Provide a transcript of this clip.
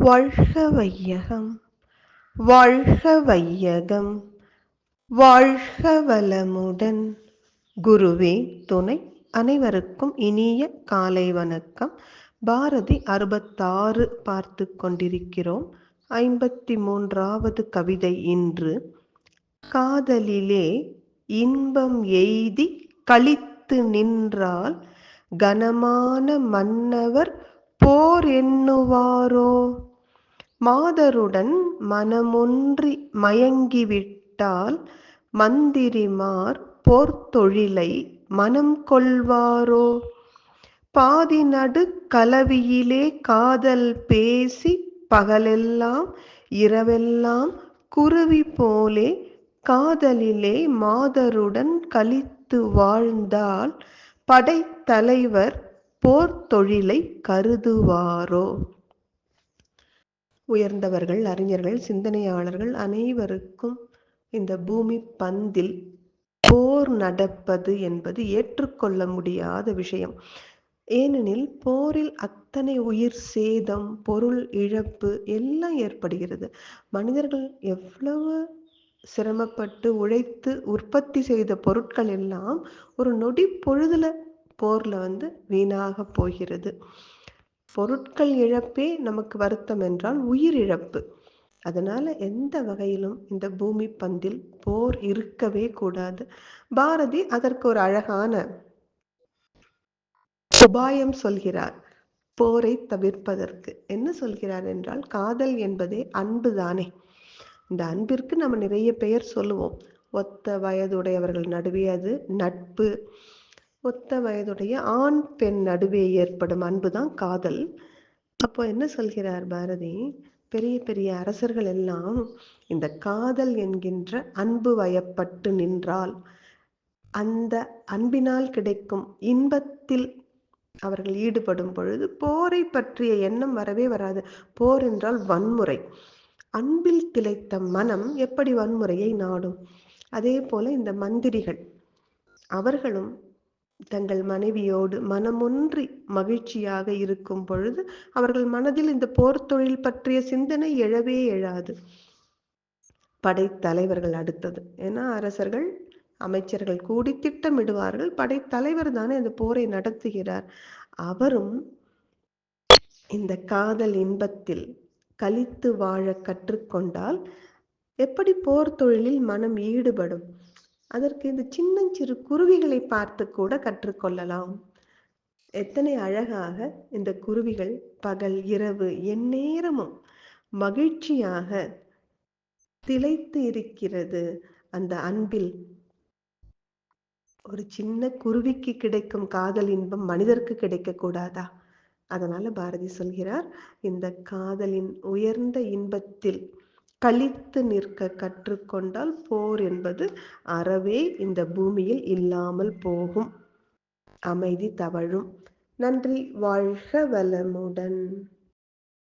வாழ்க வையகம் வாழ்க வையகம் வாழ்க வளமுடன் குருவே துணை அனைவருக்கும் இனிய காலை வணக்கம். பாரதி அறுபத்தாறு பார்த்து கொண்டிருக்கிறோம். ஐம்பத்தி மூன்றாவது கவிதை இன்று. காதலிலே இன்பம் எய்தி கழித்து நின்றால் கனமான மன்னவர் போர் எண்ணுவாரோ? மாதருடன் மனமொன்றி மயங்கிவிட்டால் மந்திரிமார் போர்த்தொழிலை மனம் கொள்வாரோ? பாதி நடு கலவியிலே காதல் பேசி பகலெல்லாம் இரவெல்லாம் குருவி போலே காதலிலே மாதருடன் கழித்து வாழ்ந்தால் படைத்தலைவர் போர்த்தொழிலை கருதுவாரோ? உயர்ந்தவர்கள் அறிஞர்கள் சிந்தனையாளர்கள் அனைவருக்கும் இந்த பூமி பந்தில் போர் நடப்பது என்பது ஏற்றுக்கொள்ள முடியாத விஷயம். ஏனெனில் போரில் அத்தனை உயிர் சேதம் பொருள் இழப்பு எல்லாம் ஏற்படுகிறது. மனிதர்கள் எவ்வளவு சிரமப்பட்டு உழைத்து உற்பத்தி செய்த பொருட்கள் எல்லாம் ஒரு நொடி பொழுதுல போர்ல வந்து வீணாக போகிறது. பொருட்கள் இழப்பே நமக்கு வருத்தம் என்றால் உயிர் இழப்பு. அதனால எந்த வகையிலும் இந்த பூமி பந்தில் போர் இருக்கவே கூடாது. பாரதி அதற்கு ஒரு அழகான உபாயம் சொல்கிறார். போரை தவிர்ப்பதற்கு. என்ன சொல்கிறார் என்றால் காதல் என்பதே அன்பு தானே இந்த அன்பிற்கு நம்ம நிறைய பெயர் சொல்லுவோம். ஒத்த வயதுடையவர்கள் நடுவே அது நட்பு ஒத்த வயதுடைய ஆண் பெண் நடுவே ஏற்படும் அன்பு தான் காதல். அப்போ என்ன சொல்கிறார் பாரதி? பெரிய பெரிய அரசர்கள் எல்லாம் இந்த காதல் என்கின்ற அன்பு வயப்பட்டு நின்றால் அந்த அன்பினால் கிடைக்கும் இன்பத்தில் அவர்கள் ஈடுபடும் பொழுது போரை பற்றிய எண்ணம் வரவே வராது. போர் என்றால் வன்முறை. அன்பில் திளைத்த மனம் எப்படி வன்முறையை நாடும்? அதே போல இந்த மந்திரிகள் அவர்களும் தங்கள் மனைவியோடு மனமொன்றி மகிழ்ச்சியாக இருக்கும் பொழுது அவர்கள் மனதில் இந்த போர் தொழில் பற்றிய சிந்தனை எழவே எழாது. படைத்தலைவர்கள் அடுத்தது. ஏன்னா அரசர்கள் அமைச்சர்கள் கூடி திட்டமிடுவார்கள். படைத்தலைவர் தானே அந்த போரை நடத்துகிறார். அவரும் இந்த காதல் இன்பத்தில் கலித்து வாழ கற்றுக்கொண்டால் எப்படி போர் தொழிலில் மனம் ஈடுபடும்? அதற்கு இந்த சின்னஞ்சிறு குருவிகளை பார்த்து கூட கற்றுக்கொள்ளலாம். எத்தனை அழகாக இந்த குருவிகள் பகல் இரவு எந்நேரமும் மகிழ்ச்சியாக திளைத்து இருக்கிறது. அந்த அன்பில் ஒரு சின்ன குருவிக்கு கிடைக்கும் காதல் இன்பம் மனிதருக்கு கிடைக்க கூடாதா? அதனால பாரதி சொல்கிறார் இந்த காதலின் உயர்ந்த இன்பத்தில் கழித்து நிற்க கற்றுக்கொண்டால் போர் என்பது அறவே இந்த பூமியில் இல்லாமல் போகும். அமைதி தவழும். நன்றி. வாழ்க வளமுடன்.